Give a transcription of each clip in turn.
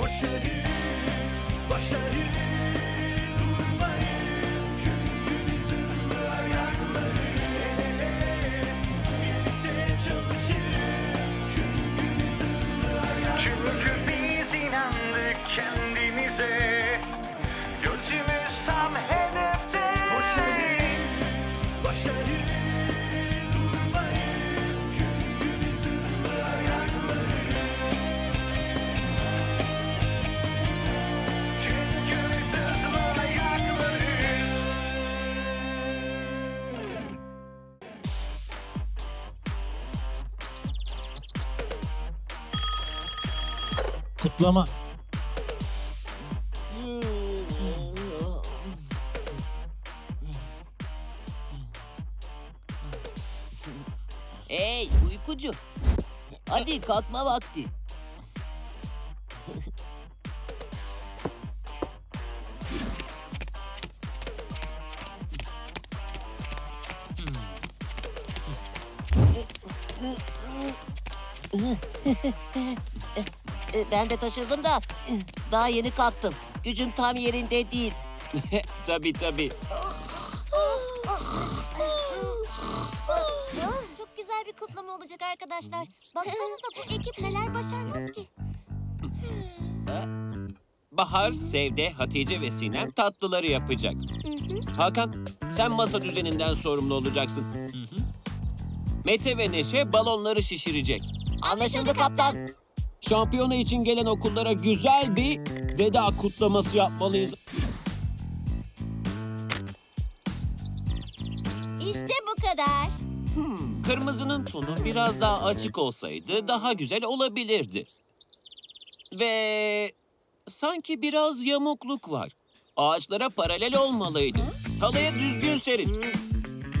Koşarız başarı Kutlama. Hey uykucu. Hadi kalkma vakti. Ben de taşırdım da daha yeni kalktım. Gücüm tam yerinde değil. tabii tabii. Çok güzel bir kutlama olacak arkadaşlar. Baksanıza bu ekip neler başarmaz ki. Bahar, Sevde, Hatice ve Sinem tatlıları yapacak. Hakan, sen masa düzeninden sorumlu olacaksın. Mete ve Neşe balonları şişirecek. Anlaşıldı kaptan. Şampiyona için gelen okullara güzel bir veda kutlaması yapmalıyız. İşte bu kadar. Kırmızının tonu biraz daha açık olsaydı daha güzel olabilirdi. Ve sanki biraz yamukluk var. Ağaçlara paralel olmalıydı. Halaya düzgün serin.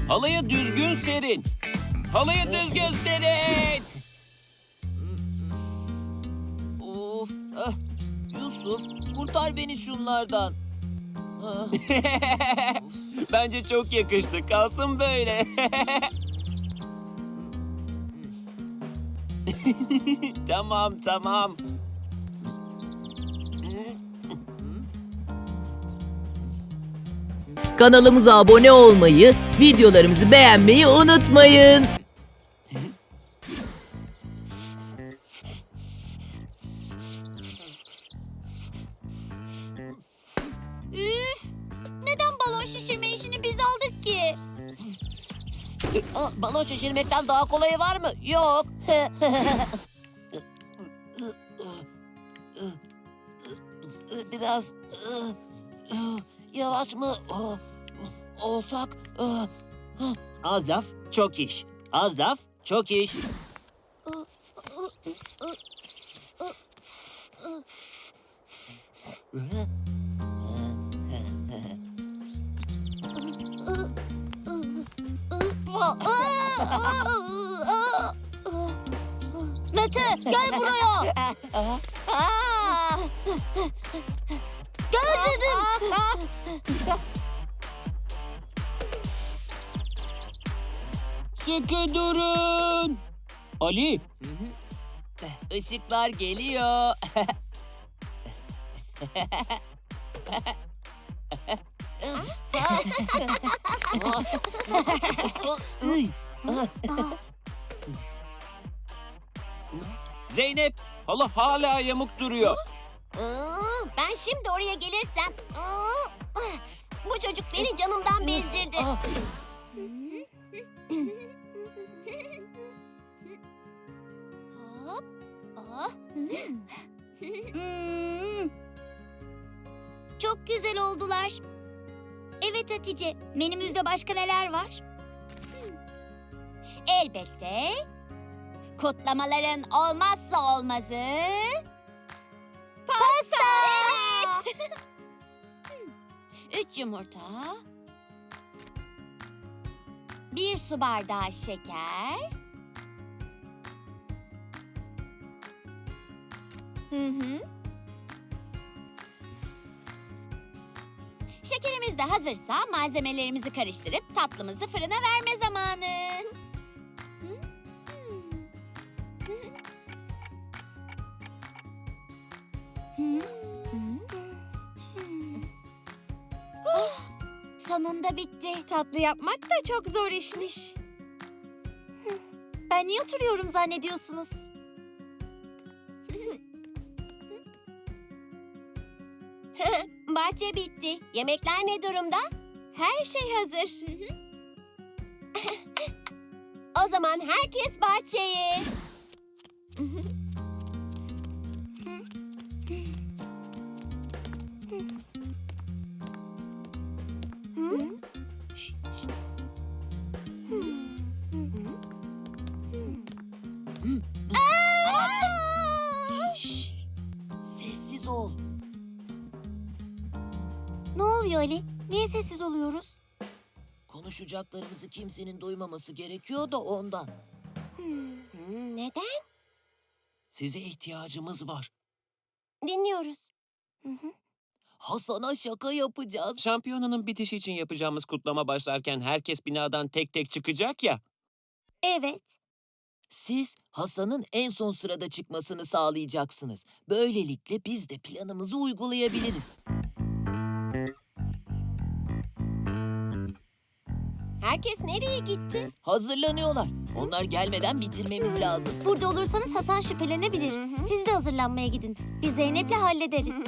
Halaya düzgün serin. Halaya düzgün serin. Of. ah, Yusuf kurtar beni şunlardan. Ah, Bence çok yakıştı. Kalsın böyle. tamam tamam. Kanalımıza abone olmayı, videolarımızı beğenmeyi unutmayın. Ah, Balon şişirmekten daha kolayı var mı? Yok. Biraz yavaş mı olsak? Az laf, çok iş. Az laf, çok iş. Mete gel buraya. Gel dedim. Sıkı durun. Ali, Işıklar geliyor. Zeynep, hala hala yamuk duruyor. Ben şimdi oraya gelirsem... Bu çocuk beni canımdan bezdirdi. Hop. ah. Hmm. Çok güzel oldular. Evet Hatice, menümüzde başka neler var? Elbette. Kutlamaların olmazsa olmazı... Pasta! Evet. Üç yumurta. Bir su bardağı şeker. Hı hı. Şekerimiz de hazırsa malzemelerimizi karıştırıp tatlımızı fırına verme zamanı. Sonunda bitti. Tatlı yapmak da çok zor işmiş. Ben niye oturuyorum zannediyorsunuz? Bahçe bitti. Yemekler ne durumda? Her şey hazır. O zaman herkes bahçeye. Sessiz oluyoruz? Konuşacaklarımızı kimsenin duymaması gerekiyor da ondan. Hmm, Neden? Size ihtiyacımız var. Dinliyoruz. Hasan'a şaka yapacağız. Şampiyonanın bitişi için yapacağımız kutlama başlarken herkes binadan tek tek çıkacak ya. Evet. Siz Hasan'ın en son sırada çıkmasını sağlayacaksınız. Böylelikle biz de planımızı uygulayabiliriz. Herkes nereye gitti? Hazırlanıyorlar. Onlar gelmeden bitirmemiz lazım. Burada olursanız Hasan şüphelenebilir. Siz de hazırlanmaya gidin. Biz Zeynep'le hallederiz.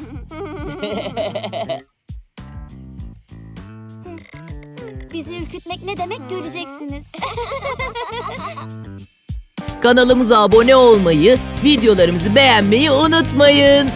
Bizi ürkütmek ne demek göreceksiniz. Kanalımıza abone olmayı, videolarımızı beğenmeyi unutmayın.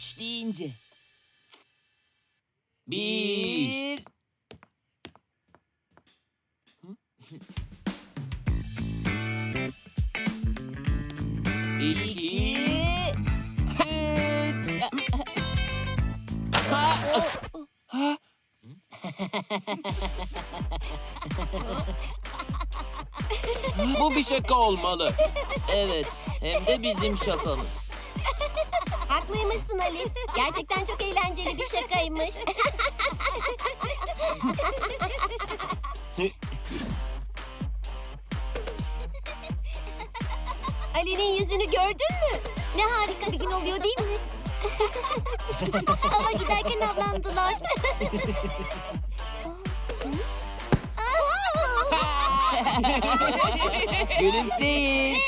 Üç deyince. Bir. İki. üç. Bu bir şaka olmalı. Evet, hem de bizim şakamız. Haklıymışsın Ali. Gerçekten çok eğlenceli bir şakaymış. Ali'nin yüzünü gördün mü? Ne harika bir gün oluyor değil mi? Ava giderken avlandılar. Gülümseyin.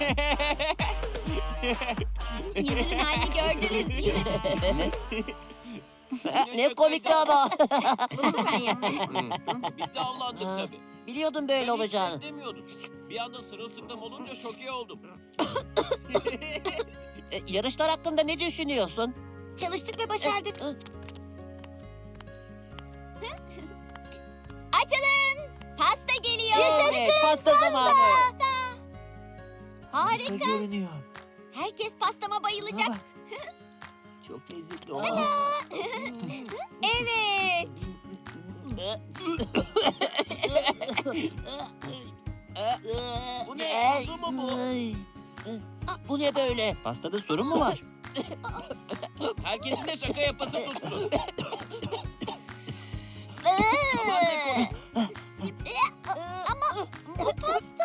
Yüzünün halini gördünüz değil mi? ne komikti ama. Bunu da ben yaptım. Biz de avlandık tabii. Biliyordum böyle olacağını. beklemiyordum. Bir anda sırılsıklam olunca şoke oldum. E, yarışlar hakkında ne düşünüyorsun? Çalıştık ve başardık. E, Açılın. Pasta geliyor. Evet, pasta zamanı. Harika. görünüyor. Herkes pastama bayılacak. Bak. Çok lezzetli. Oh. Evet. Bu ne? Kuzu mu bu? Ay. Bu ne böyle? Pastada sorun mu var? Herkesin de şaka yapası tuttu. Aman ne komik. Ama bu pasta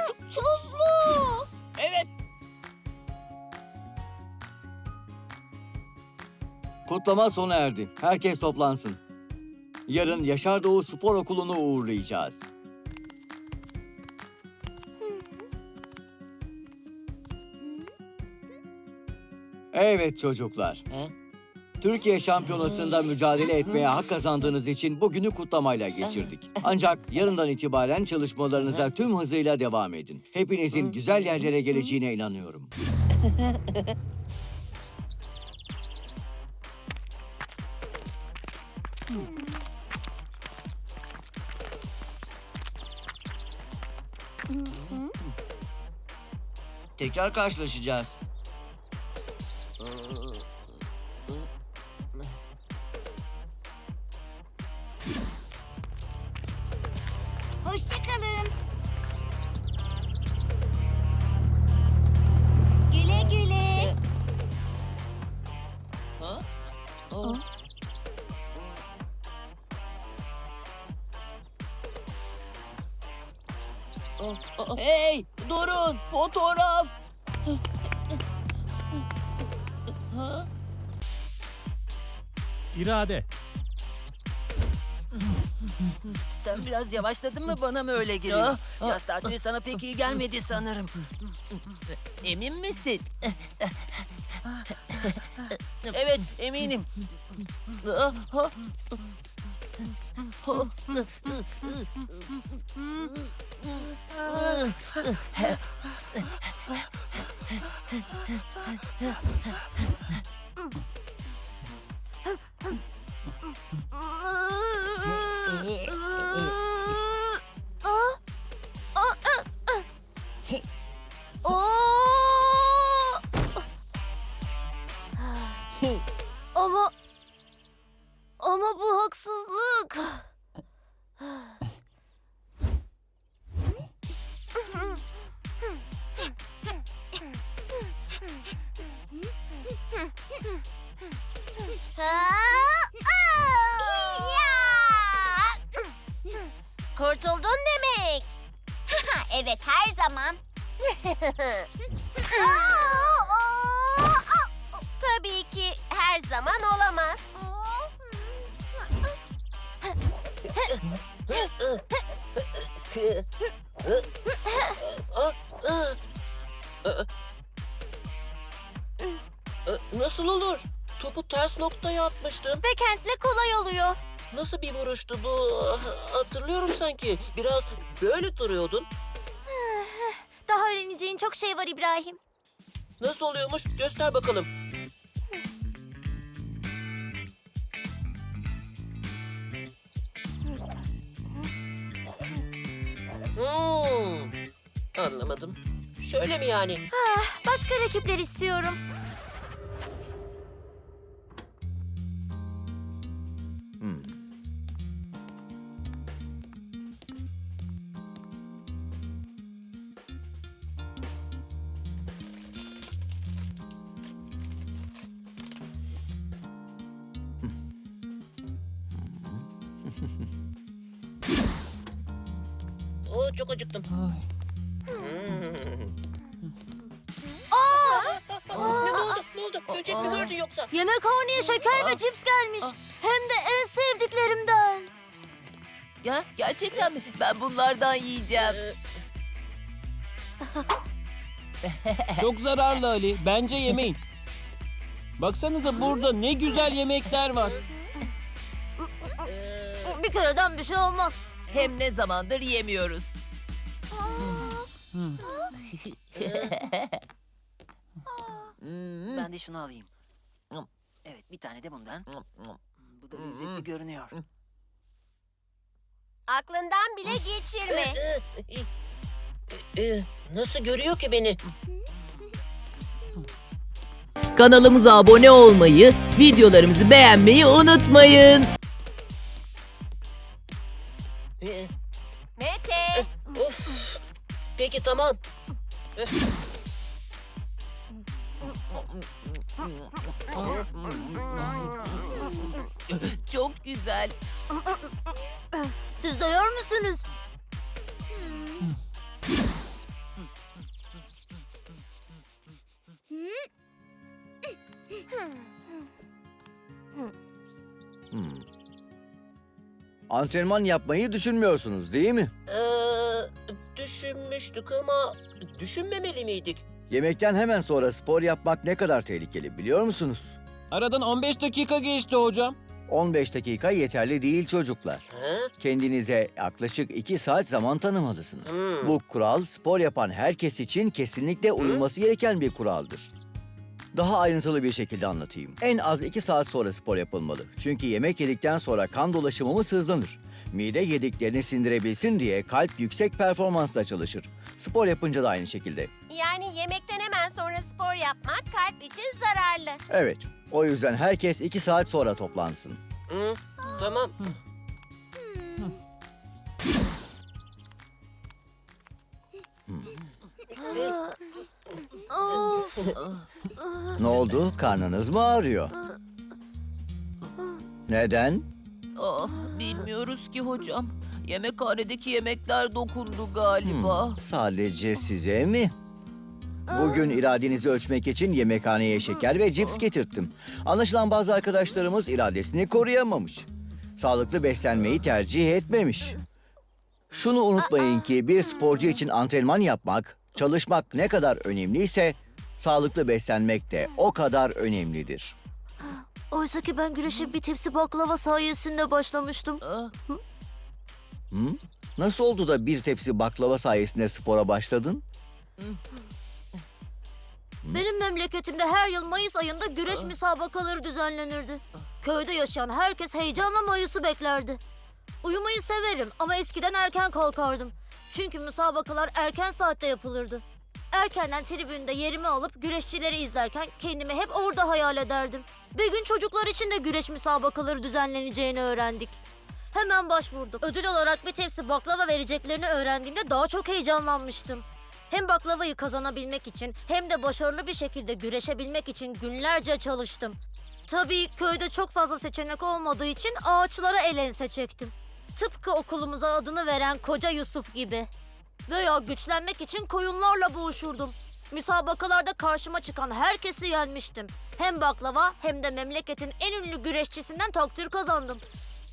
Kutlama sona erdi. Herkes toplansın. Yarın Yaşar Doğu Spor Okulu'nu uğurlayacağız. Evet çocuklar. He? Türkiye Şampiyonası'nda mücadele etmeye hak kazandığınız için bugünü kutlamayla geçirdik. Ancak yarından itibaren çalışmalarınıza tüm hızıyla devam edin. Hepinizin güzel yerlere geleceğine inanıyorum. Tekrar karşılaşacağız. Ha? İrade. Sen biraz yavaşladın mı bana mı öyle geliyor? Ah, ah. Yaz tatili sana pek iyi gelmedi sanırım. Emin misin? Evet eminim. Aa, ha. Ama... Nasıl olur? Topu ters noktaya atmıştım. Backhand'le kolay oluyor. Nasıl bir vuruştu bu? Hatırlıyorum sanki. Biraz böyle duruyordun. Daha öğreneceğin çok şey var İbrahim. Nasıl oluyormuş? Göster bakalım. Şöyle mi yani? Başka rakipler istiyorum. Oo, çok acıktım. Hmm. Yemekhaneye şeker ve cips gelmiş. Hem de en sevdiklerimden. Ya gerçekten mi? Ben bunlardan yiyeceğim. Çok zararlı Ali. Bence yemeyin. Baksanıza burada ne güzel yemekler var. Bir kereden bir şey olmaz. Hem ne zamandır yemiyoruz. Ben de şunu alayım. Evet bir tane de bundan. Bu da lezzetli görünüyor. Aklından bile geçirme. Ee, Nasıl görüyor ki beni? Kanalımıza abone olmayı, videolarımızı beğenmeyi unutmayın. Ee, Mete. Of. Peki tamam. Çok güzel. Siz de yer misiniz? Antrenman yapmayı düşünmüyorsunuz değil mi? Ee, düşünmüştük ama düşünmemeli miydik? Yemekten hemen sonra spor yapmak ne kadar tehlikeli biliyor musunuz? Aradan 15 dakika geçti hocam. 15 dakika yeterli değil çocuklar. Kendinize yaklaşık 2 saat zaman tanımalısınız. Bu kural spor yapan herkes için kesinlikle uyulması gereken bir kuraldır. Daha ayrıntılı bir şekilde anlatayım. En az 2 saat sonra spor yapılmalı. Çünkü yemek yedikten sonra kan dolaşımımız hızlanır. Mide yediklerini sindirebilsin diye kalp yüksek performansla çalışır. Spor yapınca da aynı şekilde. Yani yemekten hemen sonra spor yapmak kalp için zararlı. Evet, o yüzden herkes iki saat sonra toplansın. Tamam. Ne oldu? Karnınız mı ağrıyor? Neden? Bilmiyoruz ki hocam. Yemekhanedeki yemekler dokundu galiba. Sadece size mi? Bugün iradenizi ölçmek için yemekhaneye şeker ve cips getirttim. Anlaşılan bazı arkadaşlarımız iradesini koruyamamış. Sağlıklı beslenmeyi tercih etmemiş. Şunu unutmayın ki bir sporcu için antrenman yapmak, çalışmak ne kadar önemliyse sağlıklı beslenmek de o kadar önemlidir. Oysa ki ben güreşe bir tepsi baklava sayesinde başlamıştım. Ah, Hı? Nasıl oldu da bir tepsi baklava sayesinde spora başladın? Benim memleketimde her yıl Mayıs ayında güreş müsabakaları düzenlenirdi. Köyde yaşayan herkes heyecanla Mayıs'ı beklerdi. Uyumayı severim ama eskiden erken kalkardım. Çünkü müsabakalar erken saatte yapılırdı. Erkenden tribünde yerimi alıp güreşçileri izlerken kendimi hep orada hayal ederdim. Bir gün çocuklar için de güreş müsabakaları düzenleneceğini öğrendik. Hemen başvurdum. Ödül olarak bir tepsi baklava vereceklerini öğrendiğimde daha çok heyecanlanmıştım. Hem baklavayı kazanabilmek için hem de başarılı bir şekilde güreşebilmek için günlerce çalıştım. Tabii köyde çok fazla seçenek olmadığı için ağaçlara el ense çektim. Tıpkı okulumuza adını veren Koca Yusuf gibi. Veya güçlenmek için koyunlarla boğuşurdum. Müsabakalarda karşıma çıkan herkesi yenmiştim. Hem baklava hem de memleketin en ünlü güreşçisinden takdir kazandım.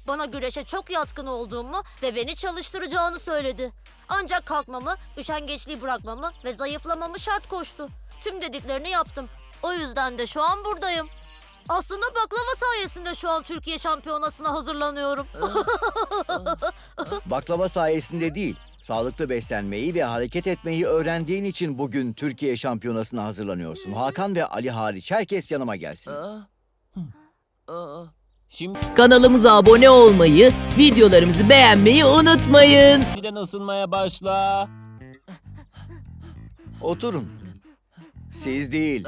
Bana güreşe çok yatkın olduğumu ve beni çalıştıracağını söyledi. Ancak kalkmamı, üşengeçliği bırakmamı ve zayıflamamı şart koştu. Tüm dediklerini yaptım. O yüzden de şu an buradayım. Aslında baklava sayesinde şu an Türkiye şampiyonasına hazırlanıyorum. Baklava sayesinde değil, sağlıklı beslenmeyi ve hareket etmeyi öğrendiğin için bugün Türkiye şampiyonasına hazırlanıyorsun. Hakan ve Ali hariç herkes yanıma gelsin. Şimdi Kanalımıza abone olmayı, videolarımızı beğenmeyi unutmayın. de ısınmaya başla. Oturun. Siz değil,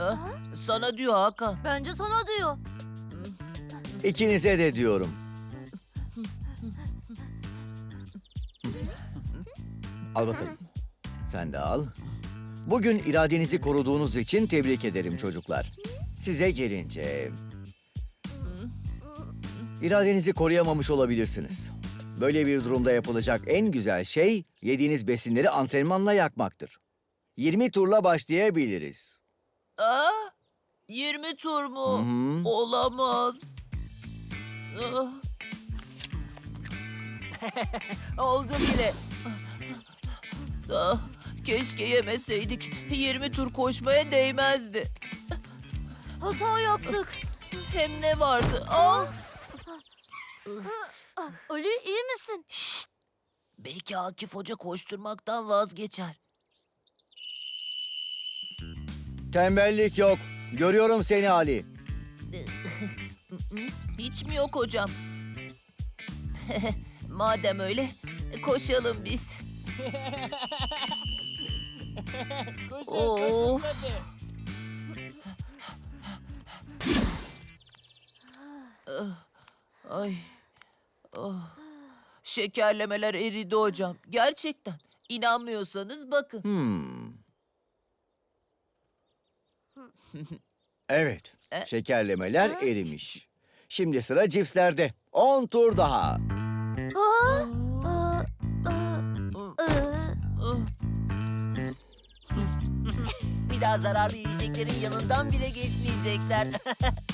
sana diyor Hakan. Bence sana diyor. ikinize de diyorum. Al bakalım. Sen de al. Bugün iradenizi koruduğunuz için tebrik ederim çocuklar. Size gelince... İradenizi koruyamamış olabilirsiniz. Böyle bir durumda yapılacak en güzel şey yediğiniz besinleri antrenmanla yakmaktır. 20 turla başlayabiliriz. Ah, 20 tur mu? Hı. Olamaz. Ah. Oldu bile. Ah, keşke yemeseydik. 20 tur koşmaya değmezdi. Hata yaptık. Hem ne vardı? Ah, Ali iyi misin? belki Akif Hoca koşturmaktan vazgeçer. Tembellik yok. Görüyorum seni Ali. Hiç mi yok hocam? Madem öyle koşalım biz. Of. Ah, Ay. Ah. Şekerlemeler eridi hocam. Gerçekten. İnanmıyorsanız bakın. Hmm. Evet, E? şekerlemeler erimiş. Şimdi sıra cipslerde. 10 tur daha. Aa, Daha zararlı yiyeceklerin yanından bile geçmeyecekler.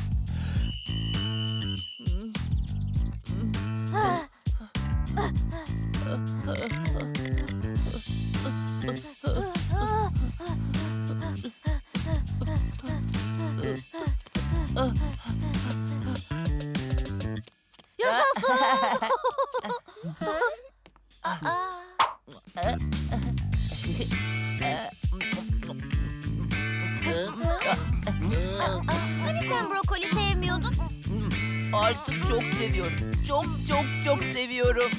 Artık çok seviyorum. Çok çok çok seviyorum.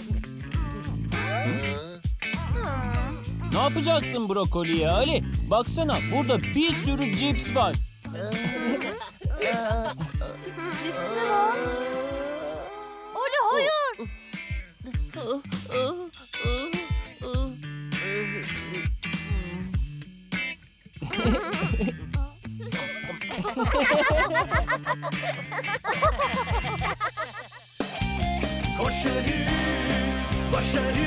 Ne yapacaksın brokoliye Ali? Baksana burada bir sürü cips var. Cips mi var? Ali hayır. Koşarız, başarı